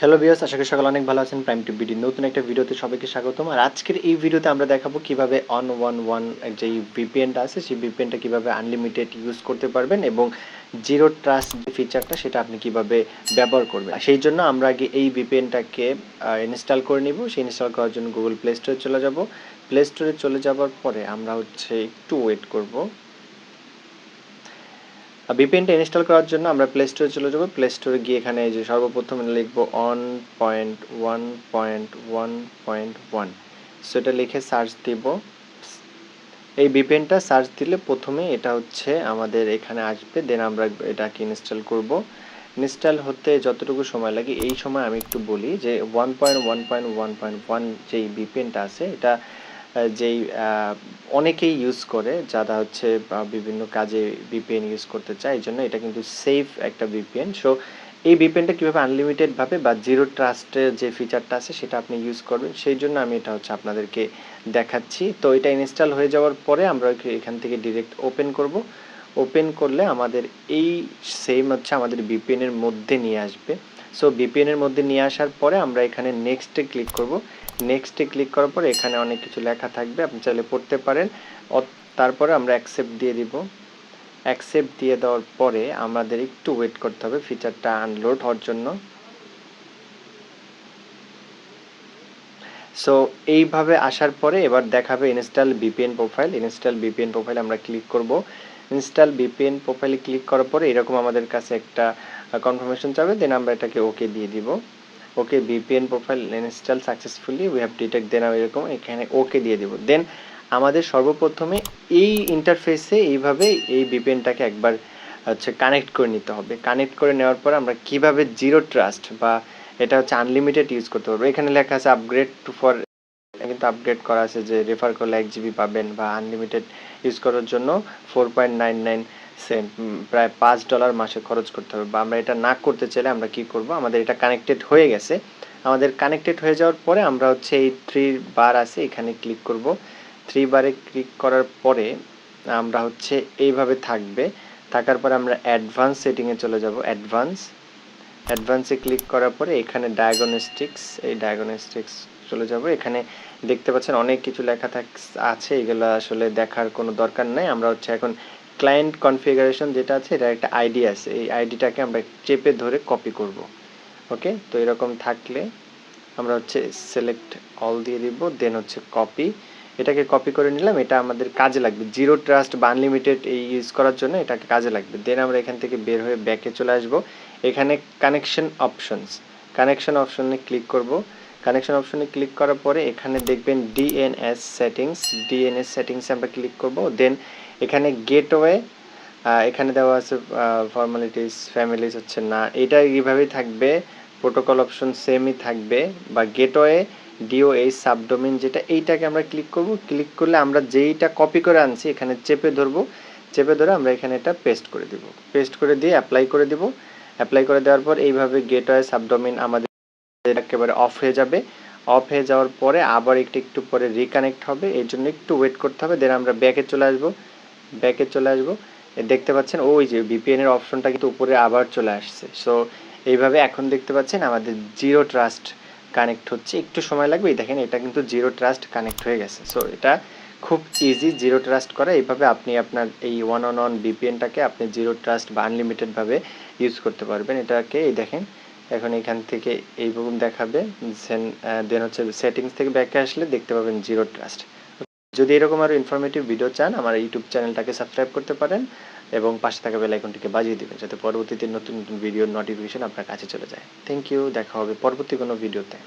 Hello বিয়াস আশা করি সকাল অনেক ভালো আছেন। প্রাইম টিভ বিডি নতুন একটা ভিডিওতে সবাইকে স্বাগতম। আর আজকের এই ভিডিওতে আমরা দেখাবো কীভাবে অন ওয়ান ওয়ান যে ভিপিএনটা আছে, সেই ভিপিএনটা কীভাবে আনলিমিটেড ইউজ করতে পারবেন এবং জিরো ট্রাস্ট যে ফিচারটা সেটা আপনি কীভাবে ব্যবহার করবেন। সেই জন্য আমরা আগে এই ভিপিএনটাকে ইনস্টল করে নিব। সেই ইনস্টল করার জন্য গুগল প্লে স্টোরে চলে যাব। প্লে স্টোরে চলে যাওয়ার পরে আমরা হচ্ছে একটু ওয়েট করব। ভিপিএনটা ইনস্টল করার জন্য আমরা প্লে স্টোরে চলে যাব। প্লে স্টোরে গিয়ে এখানে এই যে সর্বপ্রথম লিখব on point one point one point one সেটা লিখে সার্চ দিব। এই ভিপিএনটা সার্চ দিলে প্রথমে এটা হচ্ছে আমাদের এখানে আসবে দেন আমরা এটাকে ইনস্টল করব। ইনস্টল হতে যতটুকু সময় লাগে, এই সময় আমি একটু বলি যে one point one point one point one যেই ভিপিএনটা আছে, এটা যেই অনেকেই ইউজ করে, যারা হচ্ছে বিভিন্ন কাজে ভিপিএন ইউজ করতে চায়, এই জন্য এটা কিন্তু সেফ একটা ভিপিএন সো এই ভিপিএনটা কীভাবে আনলিমিটেডভাবে বা জিরো ট্রাস্টের যে ফিচারটা আছে, সেটা আপনি ইউজ করবেন, সেই জন্য আমি এটা হচ্ছে আপনাদেরকে দেখাচ্ছি। তো এটা ইনস্টল হয়ে যাওয়ার পরে আমরা এখান থেকে ডিরেক্ট ওপেন করব। ওপেন করলে আমাদের এই সেম হচ্ছে আমাদের ভিপিএনের মধ্যে নিয়ে আসবে। সো ভিপিএনের মধ্যে নিয়ে আসার পরে আমরা এখানে নেক্সটে ক্লিক করব। নেক্সটে ক্লিক করার পরে এখানে অনেক কিছু লেখা থাকবে, আপনি চাইলে পড়তে পারেন। তারপরে আমরা অ্যাকসেপ্ট দিয়ে দিব। অ্যাকসেপ্ট দিয়ে দেওয়ার পরে আমাদের একটু ওয়েট করতে হবে ফিচারটা আনলোড হওয়ার জন্য। সো এইভাবে আসার পরে এবার দেখাবে install VPN profile install VPN profile আমরা ক্লিক করব। ইনস্টল বিপিএন প্রোফাইলে ক্লিক করার পরে এরকম আমাদের কাছে একটা কনফার্মেশন চাবে দেন আমরা এটাকে ওকে দিয়ে দিব। Okay VPN profile install successfully we have detect then এরকম এখানে ওকে দিয়ে দিব। দেন আমাদের সর্বপ্রথমে এই ইন্টারফেসে এইভাবে এই ভিপিএনটাকে একবার, হচ্ছে কানেক্ট করে নিতে হবে। কানেক্ট করে নেওয়ার পর আমরা কীভাবে জিরো ট্রাস্ট বা এটা হচ্ছে আনলিমিটেড ইউজ করতে পারব। এখানে লেখা আছে আপগ্রেড টু ফর কিন্তু আপগ্রেড করা আছে যে রেফার করলে এক জিবি পাবেন বা আনলিমিটেড ইউজ করার জন্য four point nine nine cent প্রায় পাঁচ ডলার মাসে খরচ করতে হবে। বা আমরা এটা না করতে চাইলে আমরা কি করব? আমাদের এটা কানেক্টেড হয়ে গেছে। আমাদের কানেক্টেড হয়ে যাওয়ার পরে আমরা হচ্ছে এই থ্রি বার আছে, এখানে ক্লিক করব। থ্রি বারে ক্লিক করার পরে আমরা হচ্ছে এইভাবে থাকবে। থাকার পরে আমরা অ্যাডভান্স সেটিংয়ে চলে যাব। অ্যাডভান্স অ্যাডভান্সে ক্লিক করার পরে এখানে ডায়াগনস্টিক্স এই ডায়াগনস্টিক্স চলে যাব। এখানে দেখতে পাচ্ছেন অনেক কিছু লেখা থাক, আছে। এগুলো আসলে দেখার কোনো দরকার নাই। আমরা হচ্ছে এখন ক্লায়েন্ট কনফিগারেশন যেটা আছে এটা একটা আইডি আছে। এই আইডিটাকে আমরা চেপে ধরে কপি করব। ওকে তো এরকম থাকলে আমরা হচ্ছে সিলেক্ট অল দিয়ে দিব দেন হচ্ছে কপি এটাকে কপি করে নিলাম। এটা আমাদের কাজে লাগবে। জিরো ট্রাস্ট বা আনলিমিটেড এই ইউজ করার জন্য এটাকে কাজে লাগবে। দেন আমরা এখান থেকে বের হয়ে ব্যাকে চলে আসব। এখানে কানেকশন অপশনস কানেকশন অপশনে ক্লিক করব। কানেকশন অপশনে ক্লিক করার পরে এখানে দেখবেন ডিএনএস সেটিংস ডিএনএস সেটিংসে আমরা ক্লিক করব। দেন এখানে গেটওয়ে এখানে দেওয়া আছে ফর্মালিটিস ফ্যামিলিস হচ্ছে না। এটা এইভাবেই থাকবে। প্রোটোকল অপশন সেমই থাকবে। বা গেটওয়ে ডিও এই সাবডোমিন যেটা, এইটাকে আমরা ক্লিক করব। ক্লিক করলে আমরা যেইটা কপি করে আনছি, এখানে চেপে ধরবো। চেপে ধরে আমরা এখানে এটা পেস্ট করে দিব। পেস্ট করে দিয়ে অ্যাপ্লাই করে দিব। অ্যাপ্লাই করে দেওয়ার পর এইভাবে গেটওয়ে সাবডোমিন আমাদের একেবারে অফ হয়ে যাবে। অফ হয়ে যাওয়ার পরে আবার একটু একটু পরে রিকানেক্ট হবে। এর জন্য একটু ওয়েট করতে হবে। দেন আমরা ব্যাকে চলে আসব। ব্যাকে চলে আসব। দেখতে পাচ্ছেন ওই যে ভিপিএন এর অপশনটা কিন্তু উপরে আবার চলে আসছে। সো এইভাবে এখন দেখতে পাচ্ছেন আমাদের জিরো ট্রাস্ট কানেক্ট হচ্ছে। একটু সময় লাগবে। দেখেন, এটা কিন্তু জিরো ট্রাস্ট কানেক্ট হয়ে গেছে। সো এটা খুব ইজি জিরো ট্রাস্ট করা। এইভাবে আপনি আপনার এই ওয়ান অন ওয়ান ভিপিএনটাকে আপনি জিরো ট্রাস্ট বা আনলিমিটেডভাবে ইউজ করতে পারবেন। এটাকে, এই দেখেন এখন এখান থেকে এই দেখাবে দেন হচ্ছে সেটিংস থেকে ব্যাকে আসলে দেখতে পাবেন জিরো ট্রাস্ট যদি এরকম আরও ইনফরমেটিভ ভিডিও চান, আমার ইউটিউব চ্যানেলটাকে সাবস্ক্রাইব করতে পারেন এবং পাশে থাকা বেল আইকনটিকে বাজিয়ে দেবেন, যাতে পরবর্তীতে নতুন নতুন ভিডিওর নোটিফিকেশন আপনার কাছে চলে যায়। থ্যাংক ইউ দেখা হবে পরবর্তী কোনো ভিডিওতে